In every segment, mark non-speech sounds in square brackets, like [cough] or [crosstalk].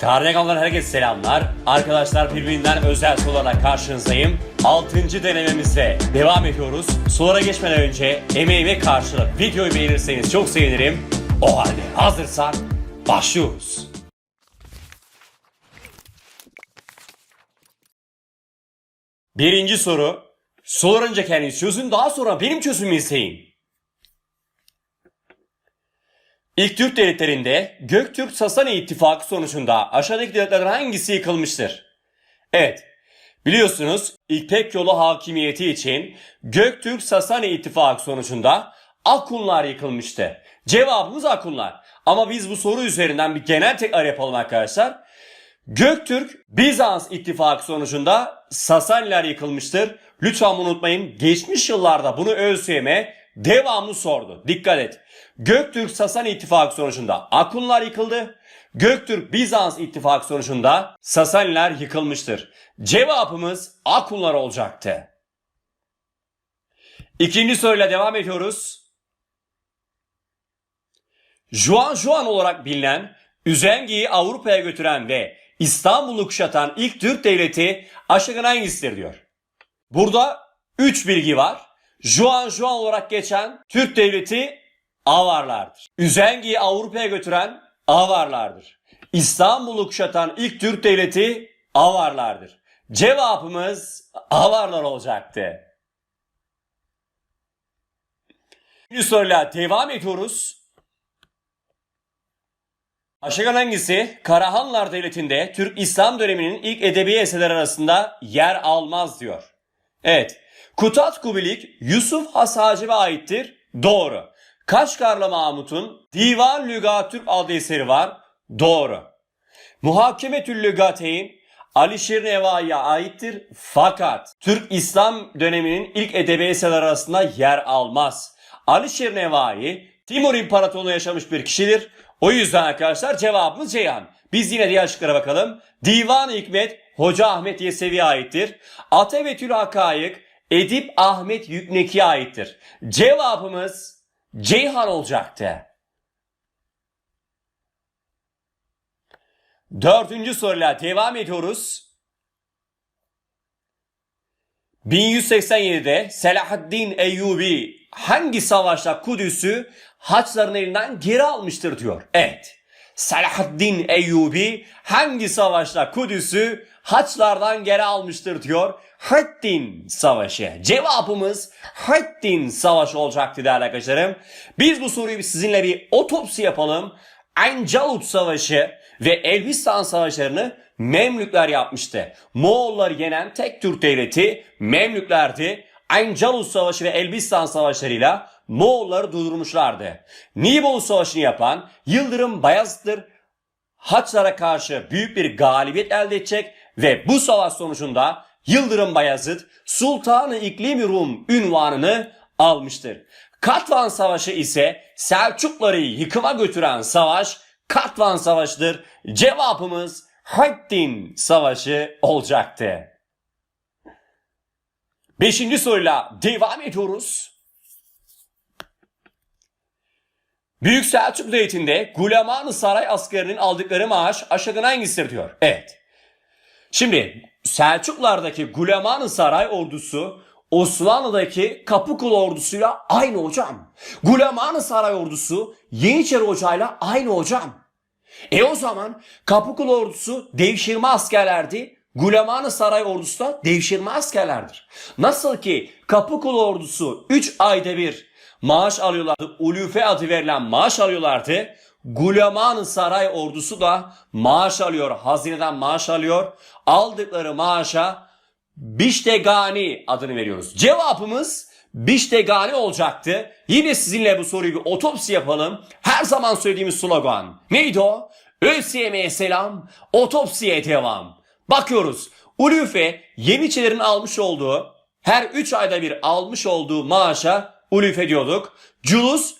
Karnegal'dan herkese selamlar. Arkadaşlar birbirinden özel sorularla karşınızdayım. 6. denememizde devam ediyoruz. Sorulara geçmeden önce emeğime karşılık videoyu beğenirseniz çok sevinirim. O halde hazırsak başlıyoruz. Birinci soru. Sorular önce kendiniz çözün daha sonra benim çözümümü izleyin. İlk Türk devletlerinde Göktürk Sasani İttifakı sonucunda aşağıdaki devletlerden hangisi yıkılmıştır? Evet, biliyorsunuz İpek yolu hakimiyeti için Göktürk Sasani İttifakı sonucunda Akunlar yıkılmıştı. Cevabımız Akunlar. Ama biz bu soru üzerinden bir genel tekrar yapalım arkadaşlar. Göktürk Bizans ittifakı sonucunda Sasaniler yıkılmıştır. Lütfen unutmayın. Geçmiş yıllarda bunu ÖSYM devamlı sordu. Dikkat et. Göktürk Sasani ittifakı sonucunda Akunlar yıkıldı. Göktürk Bizans ittifakı sonucunda Sasaniler yıkılmıştır. Cevabımız Akunlar olacaktı. İkinci soruyla devam ediyoruz. Juan Juan olarak bilinen, Üzengi'yi Avrupa'ya götüren ve İstanbul'u kuşatan ilk Türk devleti aşağıdan hangisidir diyor. Burada 3 bilgi var. Juan Juan olarak geçen Türk devleti Avarlardır. Üzengi'yi Avrupa'ya götüren Avarlardır. İstanbul'u kuşatan ilk Türk devleti Avarlardır. Cevabımız Avarlar olacaktı. Bir soruyla devam ediyoruz. Aşağıdan hangisi Karahanlar Devleti'nde Türk İslam döneminin ilk edebi eserler arasında yer almaz diyor. Evet. Kutat Kubilik Yusuf Has Hacı'ya aittir. Doğru. Kaşgarlı Mahmut'un Divan Lügatürk adlı eseri var. Doğru. Muhakemetül Lügateyn Alişir Nevai'ye aittir fakat Türk İslam döneminin ilk edebi eserler arasında yer almaz. Alişir Nevai Timur İmparatorluğu'nda yaşamış bir kişidir. O yüzden arkadaşlar cevabımız Ceyhan. Biz yine diğer şıklara bakalım. Divan-ı Hikmet Hoca Ahmet Yesevi'ye aittir. Atevetül Hakayık Edip Ahmet Yükneki'ye aittir. Cevabımız Ceyhan olacaktı. Dördüncü soruyla devam ediyoruz. 1187'de Selahaddin Eyyubi hangi savaşta Kudüs'ü Haçların elinden geri almıştır diyor. Evet. Selahaddin Eyyubi hangi savaşta Kudüs'ü Haçlardan geri almıştır diyor. Hattin Savaşı. Cevabımız Hattin Savaşı olacaktı değerli arkadaşlarım. Biz bu soruyu sizinle bir otopsi yapalım. Ancalut Savaşı ve Elbistan Savaşlarını Memlükler yapmıştı. Moğolları yenen tek Türk devleti Memlüklerdi. Ancalut Savaşı ve Elbistan Savaşlarıyla Moğolları durdurmuşlardı. Nibolu Savaşı'nı yapan Yıldırım Bayezid'dir. Haçlara karşı büyük bir galibiyet elde edecek ve bu savaş sonucunda Yıldırım Bayezid Sultanı İklim Rum ünvanını almıştır. Katvan Savaşı ise Selçukları yıkıma götüren savaş Katvan Savaşı'dır. Cevabımız Hattin Savaşı olacaktı. Beşinci soruyla devam ediyoruz. Büyük Selçuk Devleti'nde Guleman Saray askerinin aldıkları maaş aşağıdan hangisidir diyor. Evet. Şimdi Selçuklardaki Guleman Saray ordusu Osmanlı'daki Kapıkulu ordusuyla aynı hocam. Guleman Saray ordusu Yeniçeri Hoca'yla aynı hocam. E o zaman Kapıkulu ordusu devşirme askerlerdi. Guleman Saray ordusu da devşirme askerlerdir. Nasıl ki Kapıkulu ordusu 3 ayda bir maaş alıyorlardı. Ulufe adı verilen maaş alıyorlardı. Guleman Saray ordusu da maaş alıyor. Hazineden maaş alıyor. Aldıkları maaşa Biştegani adını veriyoruz. Cevabımız Biştegani olacaktı. Yine sizinle bu soruyu bir otopsi yapalım. Her zaman söylediğimiz slogan. Neydi o? ÖSYM'ye selam, otopsiye devam. Bakıyoruz. Ulufe Yeniçerilerin almış olduğu, her 3 ayda bir almış olduğu maaşa Ulufe diyorduk. Culus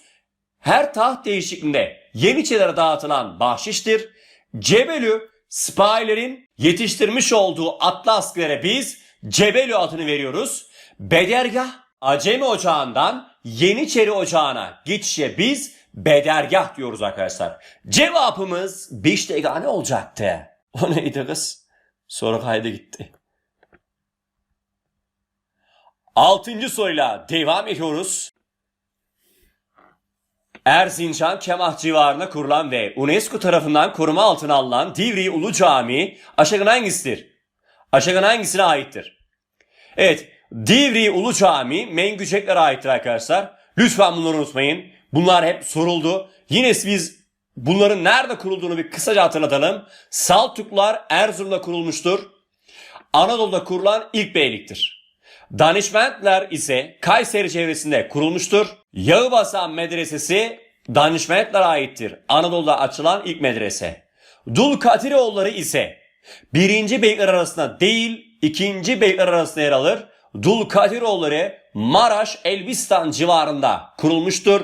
her taht değişikliğinde Yeniçerilere dağıtılan bahşiştir. Cebelü Sipahilerin yetiştirmiş olduğu atlı askerlere biz Cebelü adını veriyoruz. Bedergah Acemi Ocağı'ndan Yeniçeri Ocağı'na geçişe biz bedergah diyoruz arkadaşlar. Cevabımız Beştegane olacaktı. O neydi kız? Soru kaydı gitti. Altıncı soruyla devam ediyoruz. Erzincan Kemah civarında kurulan ve UNESCO tarafından koruma altına alınan Divri Ulu Camii aşağıdan hangisidir? Aşağıdan hangisine aittir? Evet, Divri Ulu Camii Mengüceklere aittir arkadaşlar. Lütfen bunları unutmayın. Bunlar hep soruldu. Yine biz bunların nerede kurulduğunu bir kısaca hatırlatalım. Saltuklar Erzurum'da kurulmuştur. Anadolu'da kurulan ilk beyliktir. Danişmentler ise Kayseri çevresinde kurulmuştur. Yağıbasan Medresesi Danişmentlere aittir. Anadolu'da açılan ilk medrese. Dul Kadiroğulları ise birinci beyler arasında değil ikinci beyler arasında yer alır. Dul Kadiroğulları Maraş Elbistan civarında kurulmuştur.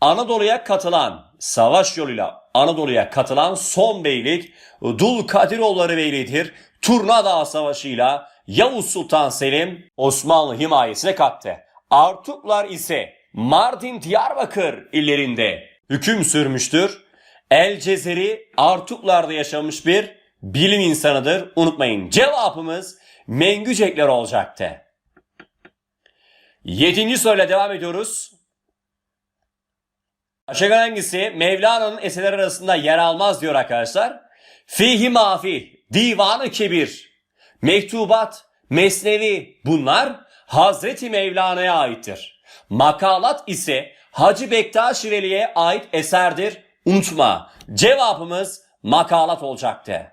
Anadolu'ya katılan, savaş yoluyla Anadolu'ya katılan son beylik Dul Kadiroğulları Beyliği'dir. Turna Dağı Savaşı'yla Yavuz Sultan Selim Osmanlı himayesine kattı. Artuklar ise Mardin Diyarbakır illerinde hüküm sürmüştür. El Cezeri Artuklar'da yaşamış bir bilim insanıdır. Unutmayın cevabımız Mengücekler olacaktı. Yedinci soruyla devam ediyoruz. Aşağıdan hangisi Mevlana'nın eserler arasında yer almaz diyor arkadaşlar. Fihi mafi, divanı kebir, mektubat, mesnevi bunlar Hazreti Mevlana'ya aittir. Makalat ise Hacı Bektaş Veli'ye ait eserdir. Unutma cevabımız makalat olacaktı.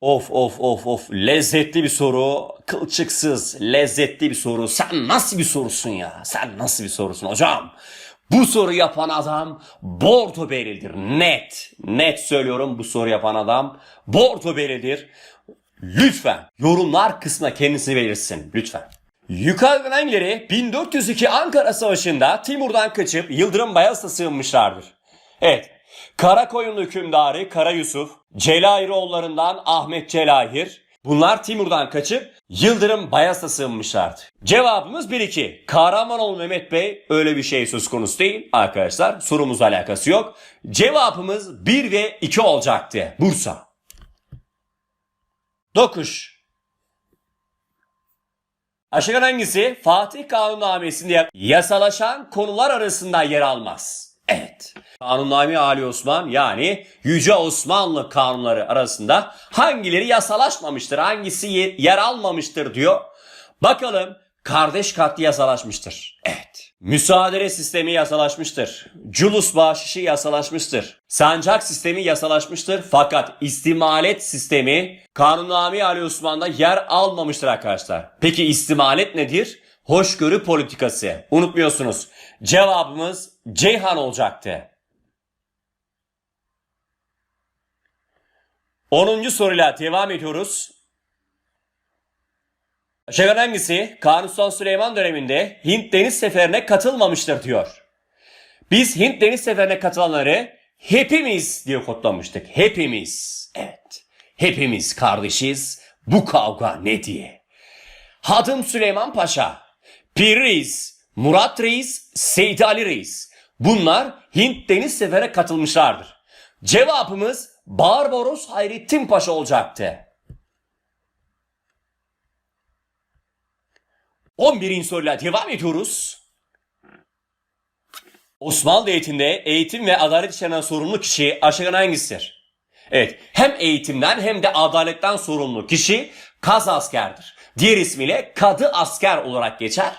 Of of of of lezzetli bir soru kılçıksız lezzetli bir soru sen nasıl bir sorusun ya sen nasıl bir sorusun hocam bu soru yapan adam Bordo Beril'dir net net söylüyorum bu soru yapan adam Bordo Beril'dir lütfen yorumlar kısmına kendisini belirsin lütfen. Yukarıdan hangileri 1402 Ankara Savaşı'nda Timur'dan kaçıp Yıldırım Bayezid'e sığınmışlardır? Evet Karakoyunlu hükümdarı Kara Yusuf, Celahiroğullarından Ahmet Celahir, bunlar Timur'dan kaçıp Yıldırım Bayezid'e sığınmışlardı. Cevabımız 1-2. Kahramanoğlu Mehmet Bey öyle bir şey söz konusu değil arkadaşlar. Sorumuzla alakası yok. Cevabımız 1 ve 2 olacaktı. Bursa. 9. Aşağıdan hangisi Fatih Kanunnamesi'nde yasalaşan konular arasında yer almaz? Evet. Kanunname Ali Osman yani Yüce Osmanlı kanunları arasında hangileri yasalaşmamıştır, hangisi ye- yer almamıştır diyor. Bakalım kardeş katli yasalaşmıştır. Evet. Müsaadele sistemi yasalaşmıştır. Culus bahşişi yasalaşmıştır. Sancak sistemi yasalaşmıştır. Fakat istimalet sistemi Kanunname Ali Osman'da yer almamıştır arkadaşlar. Peki istimalet nedir? Hoşgörü politikası. Unutmuyorsunuz. Cevabımız Ceyhan olacaktı. 10. soruyla devam ediyoruz. Aşağıdan hangisi Kanuni Sultan Süleyman döneminde Hint Deniz Seferi'ne katılmamıştır diyor. Biz Hint Deniz Seferi'ne katılanları hepimiz diye kodlamıştık. Hepimiz. Evet. Hepimiz kardeşiz. Bu kavga ne diye. Hadım Süleyman Paşa, Pir Reis, Murat Reis, Seydi Ali Reis. Bunlar Hint Deniz Seferi'ne katılmışlardır. Cevabımız Barbaros Hayrettin Paşa olacaktı. 11. soruyla devam ediyoruz. Osmanlı eğitimde eğitim ve adalet işlerinden sorumlu kişi aşağıdan hangisidir? Evet, hem eğitimden hem de adaletten sorumlu kişi kaz askerdir. Diğer ismiyle kadı asker olarak geçer.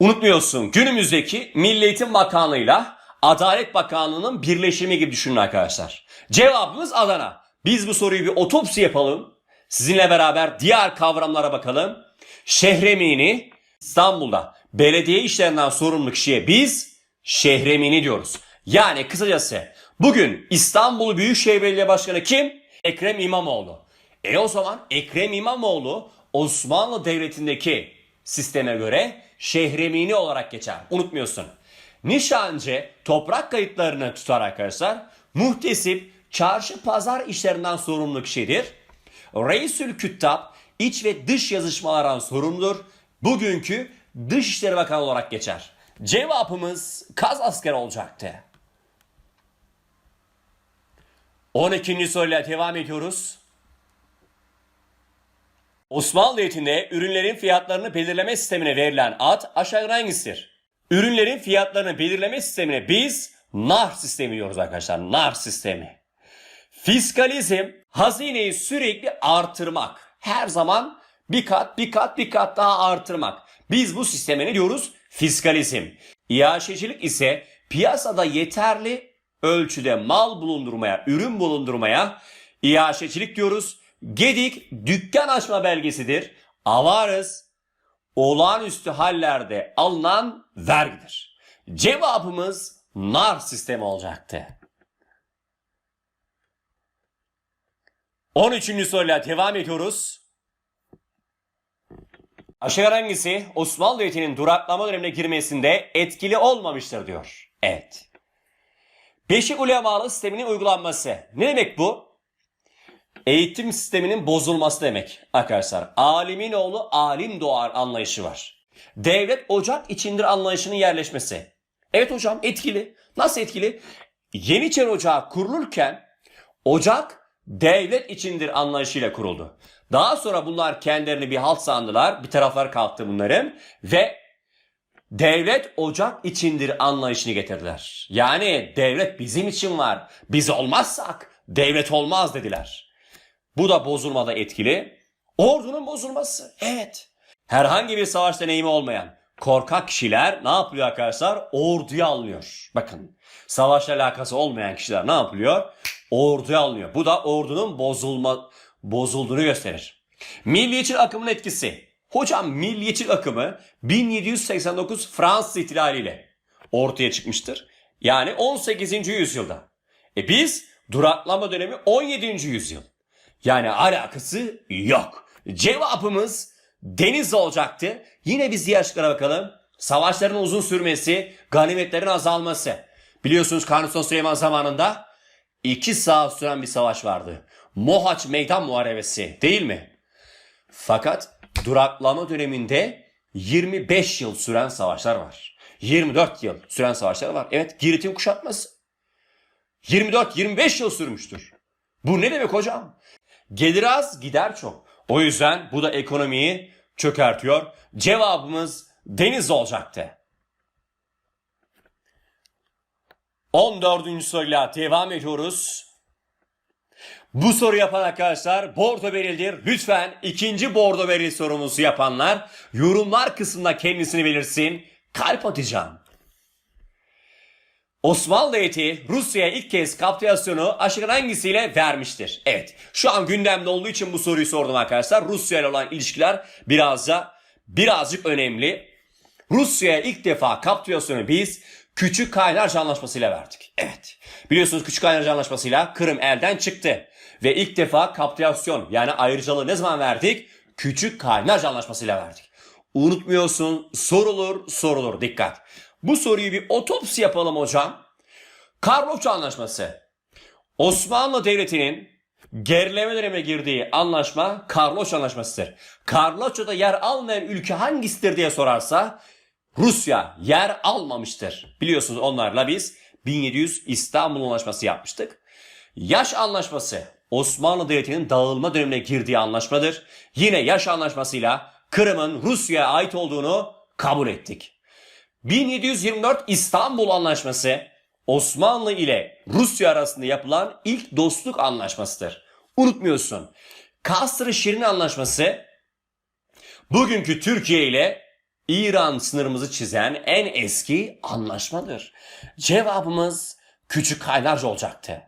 Unutmuyorsun günümüzdeki Milli Eğitim Bakanlığı'yla Adalet Bakanlığı'nın birleşimi gibi düşünün arkadaşlar. Cevabımız Adana. Biz bu soruyu bir otopsi yapalım. Sizinle beraber diğer kavramlara bakalım. Şehremini İstanbul'da belediye işlerinden sorumlu kişiye biz şehremini diyoruz. Yani kısacası bugün İstanbul Büyükşehir Belediye Başkanı kim? Ekrem İmamoğlu. E o zaman Ekrem İmamoğlu Osmanlı Devleti'ndeki sisteme göre şehremini olarak geçer. Unutmuyorsun. Nişancı toprak kayıtlarını tutar arkadaşlar. Muhtesip çarşı pazar işlerinden sorumlu kişidir. Reisül Küttab iç ve dış yazışmalardan sorumludur. Bugünkü Dışişleri Bakanı olarak geçer. Cevabımız Kaz asker olacaktı. 12. soruyla devam ediyoruz. Osmanlı Devleti'nde ürünlerin fiyatlarını belirleme sistemine verilen ad aşağıdan hangisidir? Ürünlerin fiyatlarını belirleme sistemine biz nar sistemi diyoruz arkadaşlar. Nar sistemi. Fiskalizm hazineyi sürekli artırmak. Her zaman bir kat bir kat bir kat daha artırmak. Biz bu sisteme ne diyoruz? Fiskalizm. İhaşecilik ise piyasada yeterli ölçüde mal bulundurmaya, ürün bulundurmaya İhaşecilik diyoruz. Gedik dükkan açma belgesidir. Avarız olağanüstü hallerde alınan vergidir. Cevabımız nar sistemi olacaktı. 13. soruyla devam ediyoruz. Aşağıdan hangisi Osmanlı Devleti'nin duraklama dönemine girmesinde etkili olmamıştır diyor. Evet. Beşik ulemalı sisteminin uygulanması. Ne demek bu? Eğitim sisteminin bozulması demek arkadaşlar. Alimin oğlu alim doğar anlayışı var. Devlet ocak içindir anlayışının yerleşmesi. Evet hocam etkili. Nasıl etkili? Yeniçeri Ocağı kurulurken ocak devlet içindir anlayışıyla kuruldu. Daha sonra bunlar kendilerini bir halt sandılar. Bir taraflar kalktı bunların ve devlet ocak içindir anlayışını getirdiler. Yani devlet bizim için var. Biz olmazsak devlet olmaz dediler. Bu da bozulmada etkili. Ordunun bozulması. Evet. Herhangi bir savaş deneyimi olmayan korkak kişiler ne yapıyor arkadaşlar? Orduya alınıyor. Bakın savaşla alakası olmayan kişiler ne yapılıyor? Orduya alınıyor. Bu da ordunun bozulma bozulduğunu gösterir. Milliyetçi akımın etkisi. Hocam milliyetçi akımı 1789 Fransız ihtilaliyle ortaya çıkmıştır. Yani 18. yüzyılda. E biz duraklama dönemi 17. yüzyıl. Yani alakası yok. Cevabımız deniz olacaktı. Yine biz diğer şıklara bakalım. Savaşların uzun sürmesi, ganimetlerin azalması. Biliyorsunuz Kanuni Süleyman zamanında iki saat süren bir savaş vardı. Mohaç Meydan Muharebesi değil mi? Fakat duraklama döneminde 25 yıl süren savaşlar var. 24 yıl süren savaşlar var. Evet Girit'in kuşatması. 24-25 yıl sürmüştür. Bu ne demek hocam? Gelir az gider çok. O yüzden bu da ekonomiyi çökertiyor. Cevabımız deniz olacaktı. 14. soruyla devam ediyoruz. Bu soru yapan arkadaşlar bordo verildir. Lütfen ikinci bordo verili sorumuzu yapanlar yorumlar kısmında kendisini belirsin. Kalp atacağım. Osmanlı Devleti Rusya'ya ilk kez kapitülasyonu aşağıdan hangisiyle vermiştir? Evet şu an gündemde olduğu için bu soruyu sordum arkadaşlar. Rusya ile olan ilişkiler biraz da birazcık önemli. Rusya'ya ilk defa kapitülasyonu biz Küçük Kaynarca Anlaşması'yla verdik. Evet biliyorsunuz Küçük Kaynarca Anlaşması'yla Kırım elden çıktı. Ve ilk defa kapitülasyon yani ayrıcalığı ne zaman verdik? Küçük Kaynarca Anlaşması'yla verdik. Unutmuyorsun sorulur sorulur dikkat. Bu soruyu bir otopsi yapalım hocam. Karlofça Anlaşması. Osmanlı Devleti'nin gerileme dönemine girdiği anlaşma Karloç Anlaşması'dır. Karloç'ta yer almayan ülke hangisidir diye sorarsa Rusya yer almamıştır. Biliyorsunuz onlarla biz 1700 İstanbul Anlaşması yapmıştık. Yaş Anlaşması Osmanlı Devleti'nin dağılma dönemine girdiği anlaşmadır. Yine Yaş Anlaşması'yla Kırım'ın Rusya'ya ait olduğunu kabul ettik. 1724 İstanbul Anlaşması Osmanlı ile Rusya arasında yapılan ilk dostluk anlaşmasıdır. Unutmuyorsun. Kasr-ı Şirin Anlaşması bugünkü Türkiye ile İran sınırımızı çizen en eski anlaşmadır. Cevabımız küçük kaynarca olacaktı.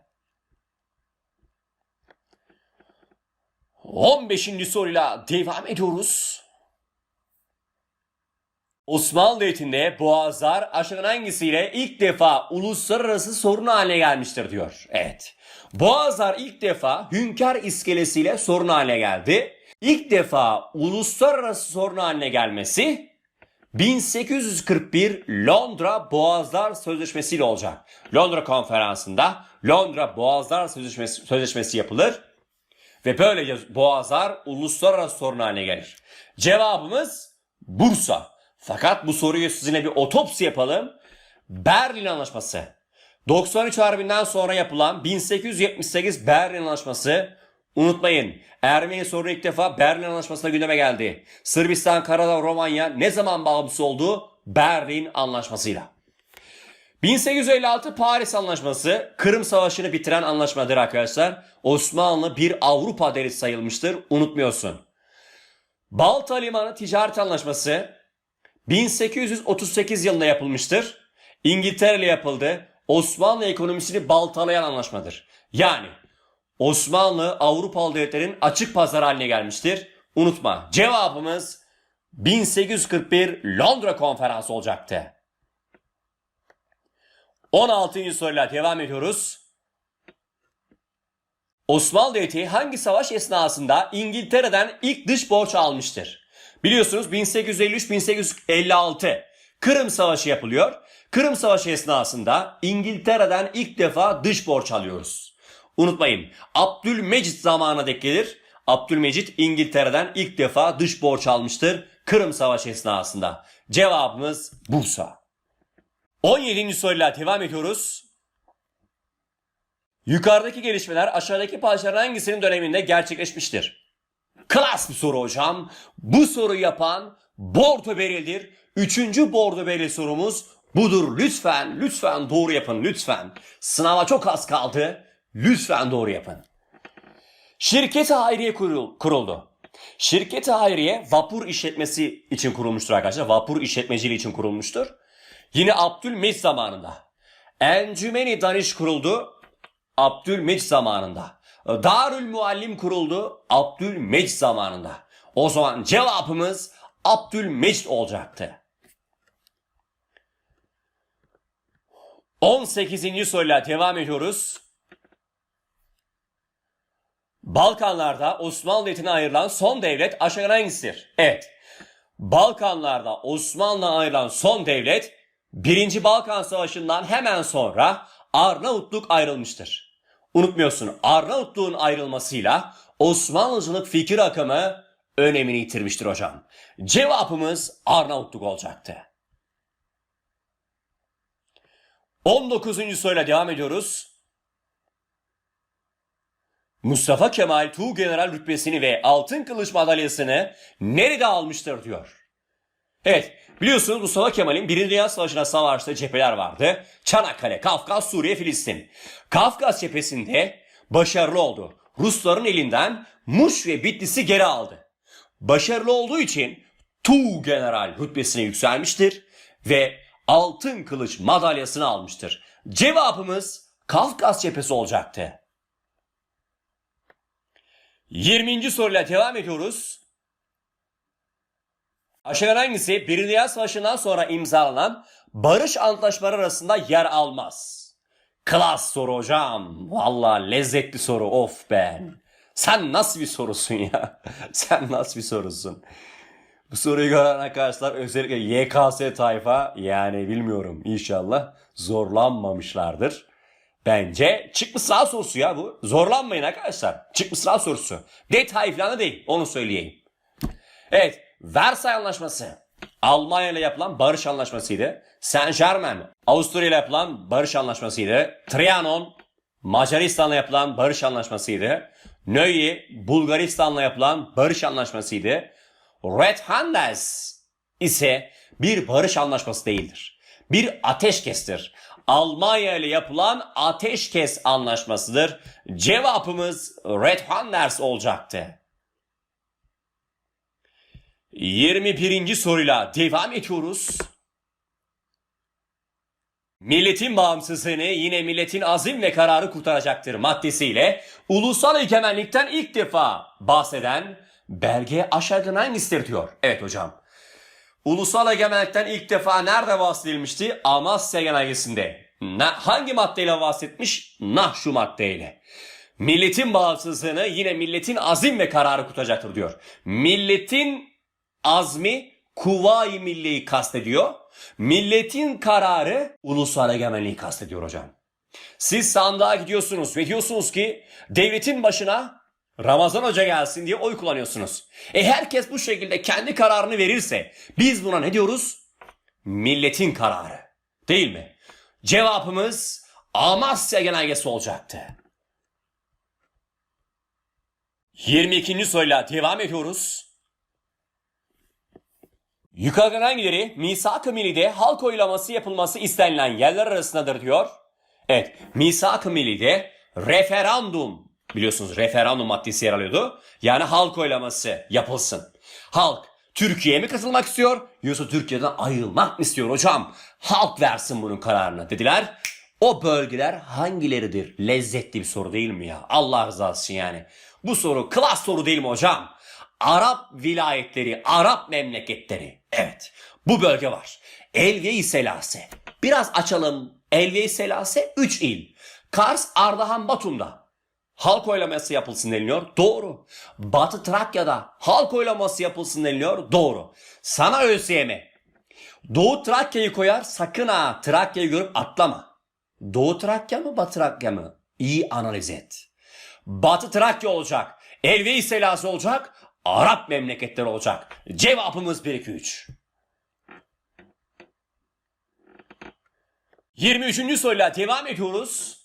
15. soruyla devam ediyoruz. Osmanlı Devleti'nde boğazlar aşağıdan hangisiyle ilk defa uluslararası sorun haline gelmiştir diyor. Evet. Boğazlar ilk defa Hünkar iskelesiyle sorun haline geldi. İlk defa uluslararası sorun haline gelmesi 1841 Londra Boğazlar Sözleşmesi ile olacak. Londra konferansında Londra Boğazlar Sözleşmesi, Sözleşmesi yapılır ve böylece boğazlar uluslararası sorun haline gelir. Cevabımız Bursa. Fakat bu soruyu sizinle bir otopsi yapalım. Berlin Anlaşması. 93 Harbi'nden sonra yapılan 1878 Berlin Anlaşması. Unutmayın Ermeni sorunu ilk defa Berlin Anlaşması'na gündeme geldi. Sırbistan, Karadağ, Romanya ne zaman bağımsız oldu? Berlin Anlaşması'yla. 1856 Paris Anlaşması Kırım Savaşı'nı bitiren anlaşmadır arkadaşlar. Osmanlı bir Avrupa devleti sayılmıştır. Unutmuyorsun. Balta Limanı Ticaret Anlaşması 1838 yılında yapılmıştır. İngiltere ile yapıldı. Osmanlı ekonomisini baltalayan anlaşmadır. Yani Osmanlı Avrupalı devletlerin açık pazar haline gelmiştir. Unutma cevabımız 1841 Londra Konferansı olacaktı. 16. soruyla devam ediyoruz. Osmanlı Devleti hangi savaş esnasında İngiltere'den ilk dış borç almıştır? Biliyorsunuz 1853-1856 Kırım Savaşı yapılıyor. Kırım Savaşı esnasında İngiltere'den ilk defa dış borç alıyoruz. Unutmayın Abdülmecit zamanına dek gelir. Abdülmecit İngiltere'den ilk defa dış borç almıştır Kırım Savaşı esnasında. Cevabımız Bursa. 17. soruyla devam ediyoruz. Yukarıdaki gelişmeler aşağıdaki parçaların hangisinin döneminde gerçekleşmiştir? Klas bir soru hocam. Bu soruyu yapan Bordo Beril'dir. Üçüncü Bordo Beril sorumuz budur. Lütfen, lütfen doğru yapın lütfen. Sınava çok az kaldı. Lütfen doğru yapın. Şirket-i Hayriye kurul- kuruldu. Şirket-i Hayriye vapur işletmesi için kurulmuştur arkadaşlar. Vapur işletmeciliği için kurulmuştur. Yine Abdülmecid zamanında. Encümeni Daniş kuruldu. Abdülmecid zamanında. Darül Muallim kuruldu. Abdülmecid zamanında. O zaman cevabımız Abdülmecid olacaktı. 18. soruyla devam ediyoruz. Balkanlarda Osmanlı Devleti'ne ayrılan son devlet aşağıdan hangisidir? Evet. Balkanlarda Osmanlı'na ayrılan son devlet 1. Balkan Savaşı'ndan hemen sonra Arnavutluk ayrılmıştır. Unutmuyorsun Arnavutluğun ayrılmasıyla Osmanlıcılık fikir akımı önemini yitirmiştir hocam. Cevabımız Arnavutluk olacaktı. 19. soruyla devam ediyoruz. Mustafa Kemal Tuğgeneral rütbesini ve altın kılıç madalyasını nerede almıştır diyor. Evet biliyorsunuz Mustafa Kemal'in Birinci Dünya Savaşı'na savaştığı cepheler vardı. Çanakkale, Kafkas, Suriye, Filistin. Kafkas cephesinde başarılı oldu. Rusların elinden Muş ve Bitlis'i geri aldı. Başarılı olduğu için Tuğgeneral rütbesine yükselmiştir ve altın kılıç madalyasını almıştır. Cevabımız Kafkas cephesi olacaktı. 20. soruyla devam ediyoruz. Aşağıdan hangisi Birinci Dünya Savaşı'ndan sonra imzalanan barış antlaşmaları arasında yer almaz? Klas soru hocam. Valla lezzetli soru of ben. Sen nasıl bir sorusun ya? [laughs] Sen nasıl bir sorusun? Bu soruyu gören arkadaşlar özellikle YKS tayfa yani bilmiyorum inşallah zorlanmamışlardır. Bence çıkmış sınav sorusu ya bu. Zorlanmayın arkadaşlar. Çıkmış sınav sorusu. Detay falan da değil. Onu söyleyeyim. Evet. Versay Anlaşması. Almanya ile yapılan barış anlaşmasıydı. Saint Germain Avusturya ile yapılan barış anlaşmasıydı. Trianon Macaristan'la yapılan barış anlaşmasıydı. Nöyi Bulgaristan'la yapılan barış anlaşmasıydı. Red Handes ise bir barış anlaşması değildir. Bir ateşkestir. Almanya ile yapılan ateşkes anlaşmasıdır. Cevabımız Red Handers olacaktı. 21. soruyla devam ediyoruz. Milletin bağımsızlığını yine milletin azim ve kararı kurtaracaktır maddesiyle ulusal egemenlikten ilk defa bahseden belge aşağıdan hangisidir diyor. Evet hocam. Ulusal egemenlikten ilk defa nerede bahsedilmişti? Amasya Genelgesi'nde. Na, hangi maddeyle bahsetmiş? Nah şu maddeyle. Milletin bağımsızlığını yine milletin azim ve kararı kurtaracaktır diyor. Milletin azmi kuvayi milliyi kastediyor. Milletin kararı ulusal egemenliği kastediyor hocam. Siz sandığa gidiyorsunuz ve diyorsunuz ki devletin başına Ramazan Hoca gelsin diye oy kullanıyorsunuz. E herkes bu şekilde kendi kararını verirse biz buna ne diyoruz? Milletin kararı. Değil mi? Cevabımız Amasya Genelgesi olacaktı. 22. soruyla devam ediyoruz. Yukarıdan hangileri misak-ı millide halk oylaması yapılması istenilen yerler arasındadır diyor. Evet, misak-ı millide referandum biliyorsunuz referandum maddesi yer alıyordu. Yani halk oylaması yapılsın. Halk Türkiye'ye mi katılmak istiyor yoksa Türkiye'den ayrılmak mı istiyor hocam? Halk versin bunun kararını dediler. O bölgeler hangileridir? Lezzetli bir soru değil mi ya? Allah rızası için yani. Bu soru klas soru değil mi hocam? Arap vilayetleri, Arap memleketleri. Evet, bu bölge var. Elve-i Selase. Biraz açalım. Elve-i Selase 3 il. Kars, Ardahan, Batum'da. Halk oylaması yapılsın deniliyor. Doğru. Batı Trakya'da halk oylaması yapılsın deniliyor. Doğru. Sana ÖSYM. Doğu Trakya'yı koyar sakın ha Trakya'yı görüp atlama. Doğu Trakya mı Batı Trakya mı? İyi analiz et. Batı Trakya olacak. Elve-i Selası olacak. Arap memleketleri olacak. Cevabımız 1 2 3. 23. soruyla devam ediyoruz.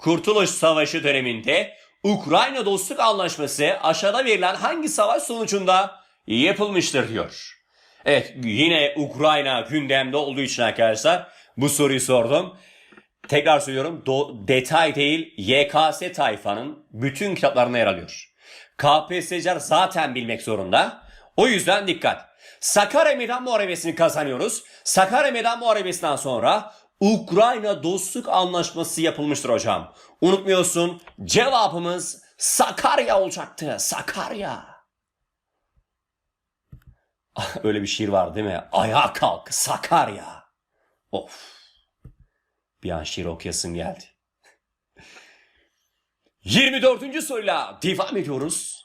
Kurtuluş Savaşı döneminde Ukrayna Dostluk Anlaşması aşağıda verilen hangi savaş sonucunda yapılmıştır diyor. Evet yine Ukrayna gündemde olduğu için arkadaşlar bu soruyu sordum. Tekrar söylüyorum do- detay değil YKS tayfanın bütün kitaplarına yer alıyor. KPSS'ciler zaten bilmek zorunda. O yüzden dikkat. Sakarya Meydan Muharebesi'ni kazanıyoruz. Sakarya Meydan Muharebesi'nden sonra Ukrayna Dostluk Anlaşması yapılmıştır hocam. Unutmuyorsun cevabımız Sakarya olacaktı. Sakarya. [laughs] Öyle bir şiir var değil mi? Ayağa kalk Sakarya. Of. Bir an şiir okuyasım geldi. [laughs] 24. soruyla devam ediyoruz.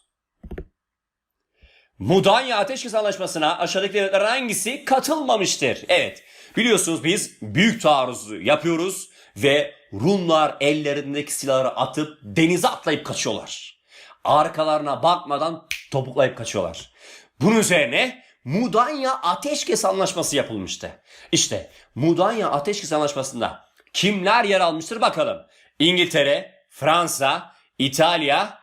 Mudanya Ateşkes Anlaşması'na aşağıdaki devletlerden hangisi katılmamıştır? Evet biliyorsunuz biz büyük taarruzu yapıyoruz ve Rumlar ellerindeki silahları atıp denize atlayıp kaçıyorlar. Arkalarına bakmadan topuklayıp kaçıyorlar. Bunun üzerine Mudanya Ateşkes Anlaşması yapılmıştı. İşte Mudanya Ateşkes Anlaşması'nda kimler yer almıştır bakalım. İngiltere, Fransa, İtalya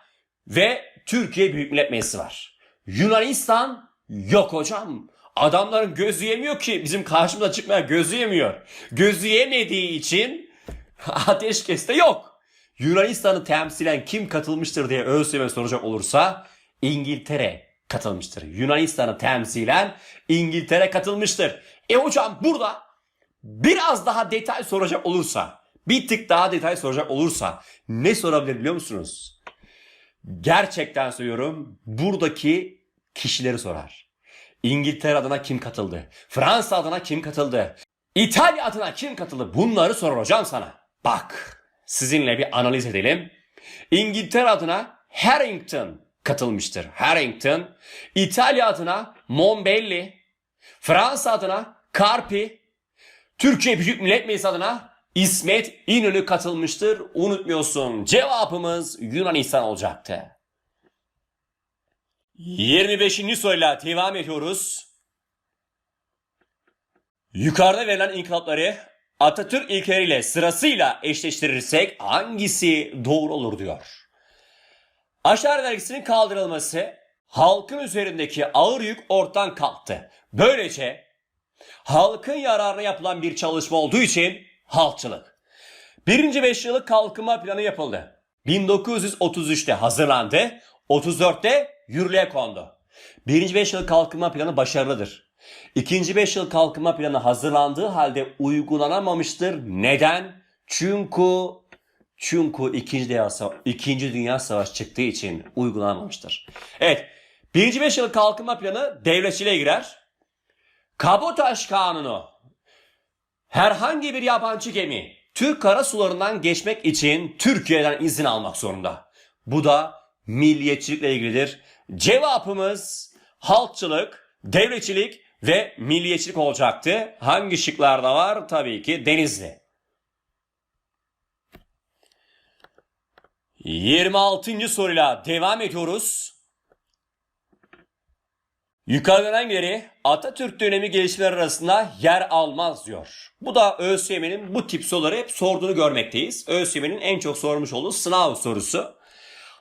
ve Türkiye Büyük Millet Meclisi var. Yunanistan yok hocam. Adamların gözü yemiyor ki bizim karşımıza çıkmaya gözü yemiyor. Gözü yemediği için [laughs] ateşkeste yok. Yunanistan'ı temsilen kim katılmıştır diye ÖSYM soracak olursa İngiltere katılmıştır. Yunanistan'ı temsilen İngiltere katılmıştır. E hocam burada biraz daha detay soracak olursa, bir tık daha detay soracak olursa ne sorabilir biliyor musunuz? Gerçekten söylüyorum buradaki kişileri sorar. İngiltere adına kim katıldı? Fransa adına kim katıldı? İtalya adına kim katıldı? Bunları sorar hocam sana. Bak sizinle bir analiz edelim. İngiltere adına Harrington katılmıştır. Harrington. İtalya adına Mombelli. Fransa adına Carpi. Türkiye Büyük Millet Meclisi adına İsmet İnönü katılmıştır. Unutmuyorsun. Cevabımız Yunanistan olacaktı. 25. soruyla devam ediyoruz. Yukarıda verilen inkılapları Atatürk ilkeleriyle sırasıyla eşleştirirsek hangisi doğru olur diyor. Aşağı vergisinin kaldırılması halkın üzerindeki ağır yük ortadan kalktı. Böylece halkın yararına yapılan bir çalışma olduğu için halkçılık. Birinci beş yıllık kalkınma planı yapıldı. 1933'te hazırlandı, 34'te yürürlüğe kondu. Birinci beş yıllık kalkınma planı başarılıdır. İkinci beş yıl kalkınma planı hazırlandığı halde uygulanamamıştır. Neden? Çünkü çünkü İkinci Dünya, İkinci Dünya Savaşı çıktığı için uygulanamamıştır. Evet, birinci beş yıllık kalkınma planı devletçiliğe girer. Kabotaj Kanunu herhangi bir yabancı gemi Türk karasularından geçmek için Türkiye'den izin almak zorunda. Bu da milliyetçilikle ilgilidir. Cevabımız halkçılık, devletçilik ve milliyetçilik olacaktı. Hangi şıklarda var? Tabii ki Denizli. 26. soruyla devam ediyoruz. Yukarıdan hangileri Atatürk dönemi gelişmeleri arasında yer almaz diyor. Bu da ÖSYM'nin bu tip soruları hep sorduğunu görmekteyiz. ÖSYM'nin en çok sormuş olduğu sınav sorusu.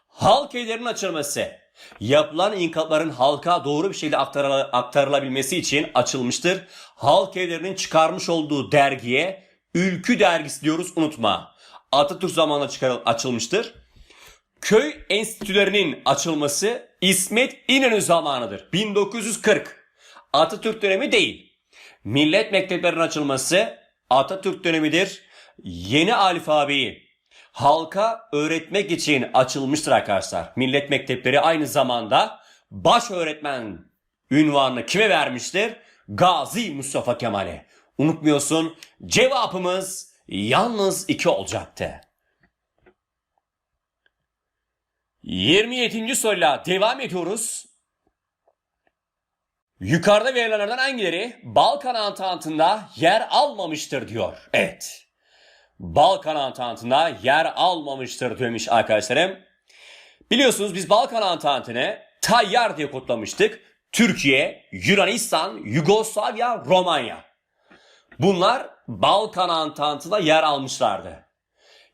Halk evlerinin açılması yapılan inkılapların halka doğru bir şekilde aktarıla- aktarılabilmesi için açılmıştır. Halk evlerinin çıkarmış olduğu dergiye Ülkü dergisi diyoruz unutma. Atatürk zamanında çıkarıl açılmıştır. Köy enstitülerinin açılması İsmet İnönü zamanıdır. 1940. Atatürk dönemi değil. Millet mekteplerinin açılması Atatürk dönemidir. Yeni alfabeyi halka öğretmek için açılmıştır arkadaşlar. Millet mektepleri aynı zamanda baş öğretmen ünvanını kime vermiştir? Gazi Mustafa Kemal'e. Unutmuyorsun cevabımız yalnız iki olacaktı. 27. soruyla devam ediyoruz. Yukarıda verilenlerden hangileri Balkan Antantı'nda yer almamıştır diyor. Evet. Balkan Antantı'nda yer almamıştır demiş arkadaşlarım. Biliyorsunuz biz Balkan Antantı'nı Tayyar diye kodlamıştık. Türkiye, Yunanistan, Yugoslavya, Romanya. Bunlar Balkan Antantı'da yer almışlardı.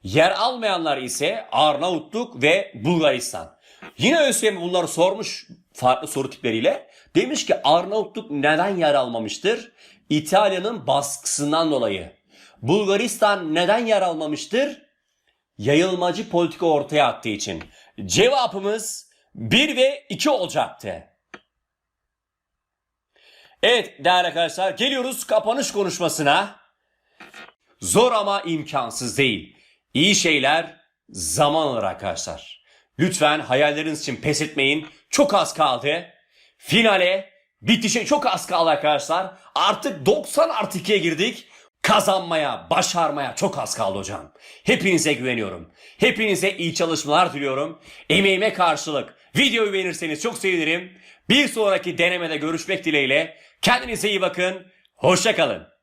Yer almayanlar ise Arnavutluk ve Bulgaristan. Yine ÖSYM bunları sormuş farklı soru tipleriyle. Demiş ki Arnavutluk neden yer almamıştır? İtalya'nın baskısından dolayı. Bulgaristan neden yer almamıştır? Yayılmacı politika ortaya attığı için. Cevabımız 1 ve 2 olacaktı. Evet değerli arkadaşlar geliyoruz kapanış konuşmasına. Zor ama imkansız değil. İyi şeyler zaman alır arkadaşlar. Lütfen hayalleriniz için pes etmeyin. Çok az kaldı. Finale bitişe çok az kaldı arkadaşlar. Artık 90 artı 2'ye girdik. Kazanmaya, başarmaya çok az kaldı hocam. Hepinize güveniyorum. Hepinize iyi çalışmalar diliyorum. Emeğime karşılık videoyu beğenirseniz çok sevinirim. Bir sonraki denemede görüşmek dileğiyle. Kendinize iyi bakın. Hoşçakalın.